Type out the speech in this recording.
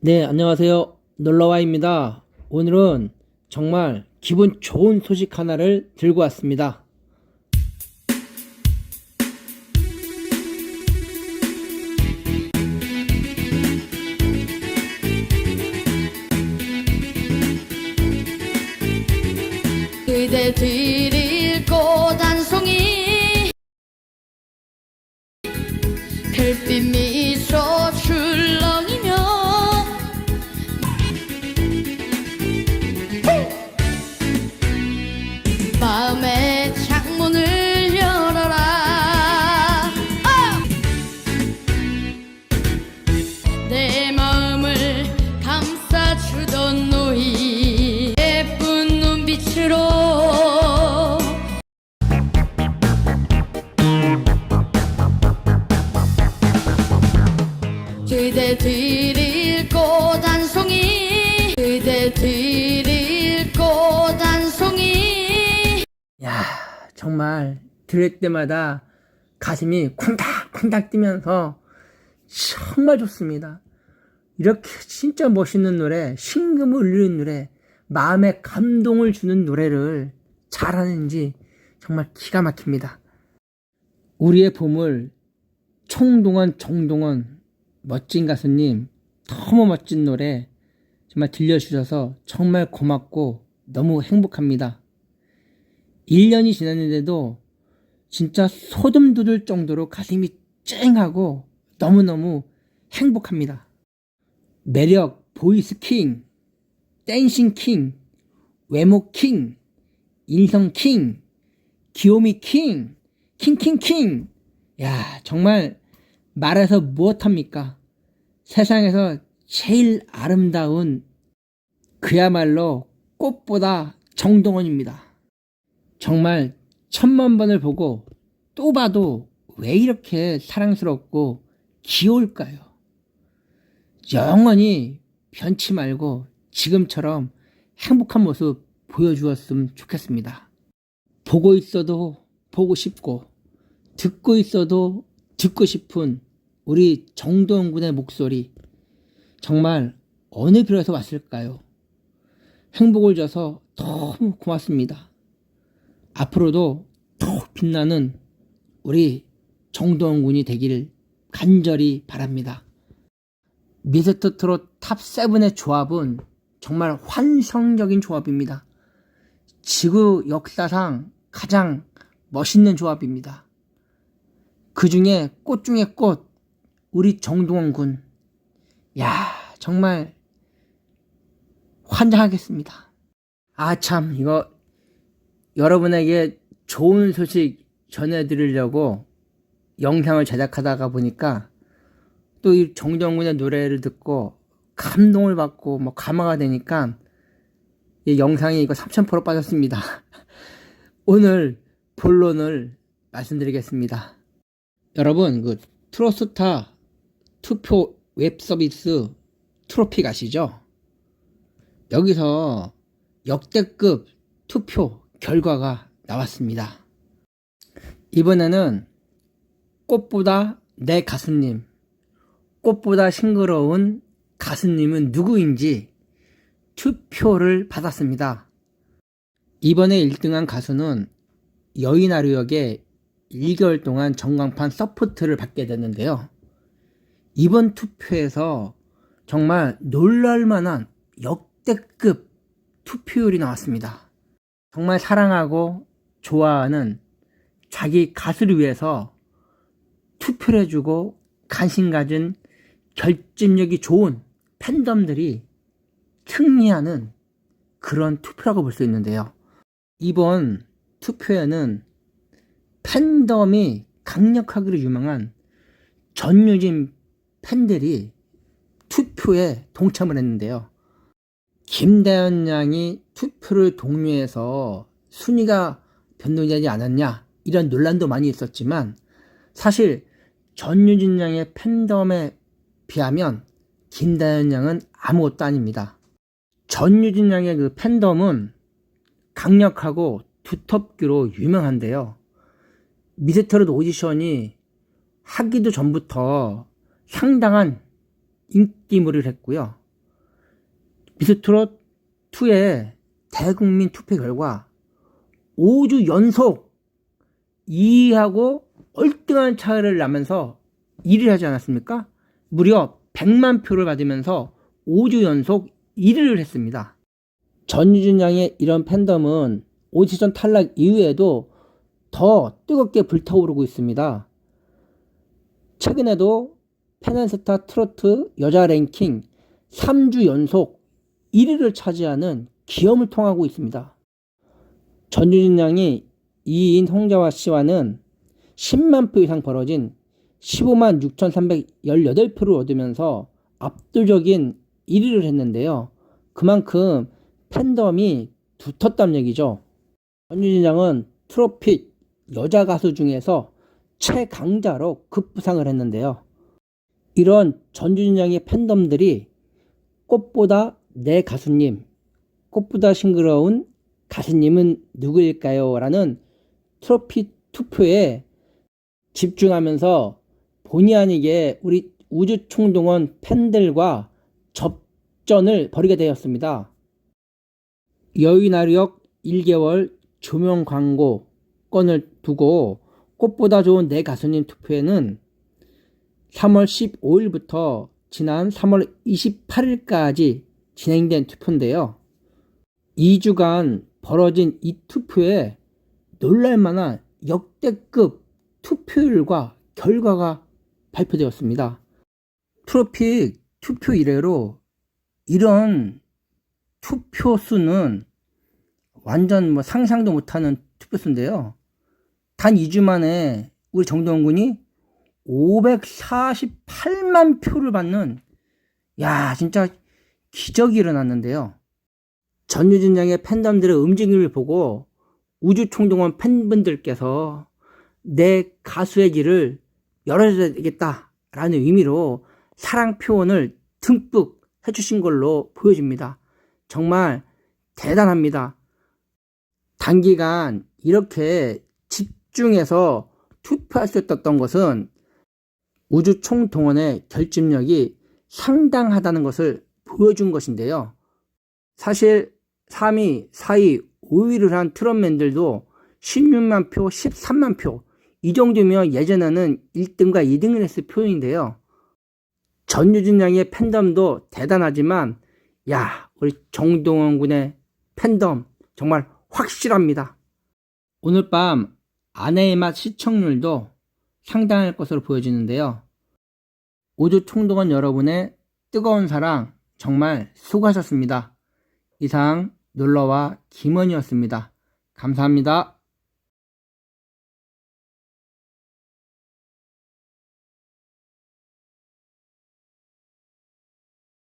네, 안녕하세요. 놀러와입니다. 오늘은 정말 기분 좋은 소식 하나를 들고 왔습니다. 그대 드 정말 들을 때마다 가슴이 쿵닥쿵닥 뛰면서 정말 좋습니다. 이렇게 진짜 멋있는 노래, 신금을 울리는 노래, 마음에 감동을 주는 노래를 잘하는지 정말 기가 막힙니다. 우리의 보물, 총동원 정동원, 멋진 가수님, 너무 멋진 노래 정말 들려주셔서 정말 고맙고 너무 행복합니다. 1년이 지났는데도 진짜 소름 돋을 정도로 가슴이 쨍하고 너무너무 행복합니다. 매력, 보이스 킹, 댄싱 킹, 외모 킹, 인성 킹, 귀요미 킹, 킹킹킹. 야, 정말 말해서 무엇합니까? 세상에서 제일 아름다운 그야말로 꽃보다 정동원입니다. 정말 천만 번을 보고 또 봐도 왜 이렇게 사랑스럽고 귀여울까요? 영원히 변치 말고 지금처럼 행복한 모습 보여주었으면 좋겠습니다. 보고 있어도 보고 싶고 듣고 있어도 듣고 싶은 우리 정도원 군의 목소리 정말 어느 별에서 왔을까요? 행복을 줘서 너무 고맙습니다. 앞으로도 더욱 빛나는 우리 정도원 군이 되기를 간절히 바랍니다. 미스터 트롯 탑7의 조합은 정말 환상적인 조합입니다. 지구 역사상 가장 멋있는 조합입니다. 그 중에 꽃 중에 꽃, 우리 정동원 군. 야, 정말 환장하겠습니다. 아, 참, 이거 여러분에게 좋은 소식 전해드리려고 영상을 제작하다가 보니까 또 이 정동군의 노래를 듣고 감동을 받고 뭐 감화가 되니까 이 영상이 이거 3,000% 빠졌습니다. 오늘 본론을 말씀드리겠습니다. 여러분, 그 트로스타 투표 웹 서비스 트로픽 아시죠? 여기서 역대급 투표 결과가 나왔습니다. 이번에는 꽃보다 내 가수님, 꽃보다 싱그러운 가수님은 누구인지 투표를 받았습니다. 이번에 1등한 가수는 여인하루역에 1개월 동안 전광판 서포트를 받게 됐는데요. 이번 투표에서 정말 놀랄만한 역대급 투표율이 나왔습니다. 정말 사랑하고 좋아하는 자기 가수를 위해서 투표를 해주고 관심 가진 결집력이 좋은 팬덤들이 승리하는 그런 투표라고 볼 수 있는데요. 이번 투표에는 팬덤이 강력하기로 유명한 전유진 팬들이 투표에 동참을 했는데요. 김다현 양이 투표를 독려해서 순위가 변동되지 않았냐 이런 논란도 많이 있었지만 사실 전유진 양의 팬덤에 비하면 김다현 양은 아무것도 아닙니다. 전유진 양의 그 팬덤은 강력하고 두텁기로 유명한데요. 미스터롯 오디션이 하기도 전부터 상당한 인기물을 했고요. 미스트롯 2의 대국민 투표 결과 5주 연속 2위하고 얼등한 차이를 나면서 1위를 하지 않았습니까? 무려 100만 표를 받으면서 5주 연속 1위를 했습니다. 전유진 양의 이런 팬덤은 오디션 탈락 이후에도 더 뜨겁게 불타오르고 있습니다. 최근에도 페넨스타 트로트 여자 랭킹 3주 연속 1위를 차지하는 기염을 통하고 있습니다. 전유진 양이 2인 홍자화 씨와는 10만 표 이상 벌어진 15만 6,318표를 얻으면서 압도적인 1위를 했는데요. 그만큼 팬덤이 두텁다는 얘기죠. 전유진 양은 트로핏 여자 가수 중에서 최강자로 급부상을 했는데요. 이런 전유진 양의 팬덤들이 꽃보다 내 가수님, 꽃보다 싱그러운 가수님은 누구일까요? 라는 트로피 투표에 집중하면서 본의 아니게 우리 우주총동원 팬들과 접전을 벌이게 되었습니다. 여의나루역 1개월 조명 광고 건을 두고 꽃보다 좋은 내 가수님 투표에는 3월 15일부터 지난 3월 28일까지 진행된 투표인데요. 2주간 벌어진 이 투표에 놀랄만한 역대급 투표율과 결과가 발표되었습니다. 트로픽 투표 이래로 이런 투표 수는 완전 뭐 상상도 못하는 투표 수인데요. 단 2주 만에 우리 정동원 군이 548만 표를 받는 야 진짜 기적이 일어났는데요. 전유진 양의 팬덤들의 움직임을 보고 우주총동원 팬분들께서 내 가수의 길을 열어줘야 되겠다라는 의미로 사랑 표현을 듬뿍 해주신 걸로 보여집니다. 정말 대단합니다. 단기간 이렇게 집중해서 투표할 수 있었던 것은 우주 총동원의 결집력이 상당하다는 것을 보여준 것인데요. 사실 3위, 4위, 5위를 한 트롯맨들도 16만 표, 13만 표, 이 정도면 예전에는 1등과 2등을 했을 표인데요. 전유진 양의 팬덤도 대단하지만, 야, 우리 정동원 군의 팬덤 정말 확실합니다. 오늘 밤 아내의 맛 시청률도 상당할 것으로 보여지는데요. 우주 총동원 여러분의 뜨거운 사랑 정말 수고하셨습니다. 이상 놀러와 김원이었습니다. 감사합니다.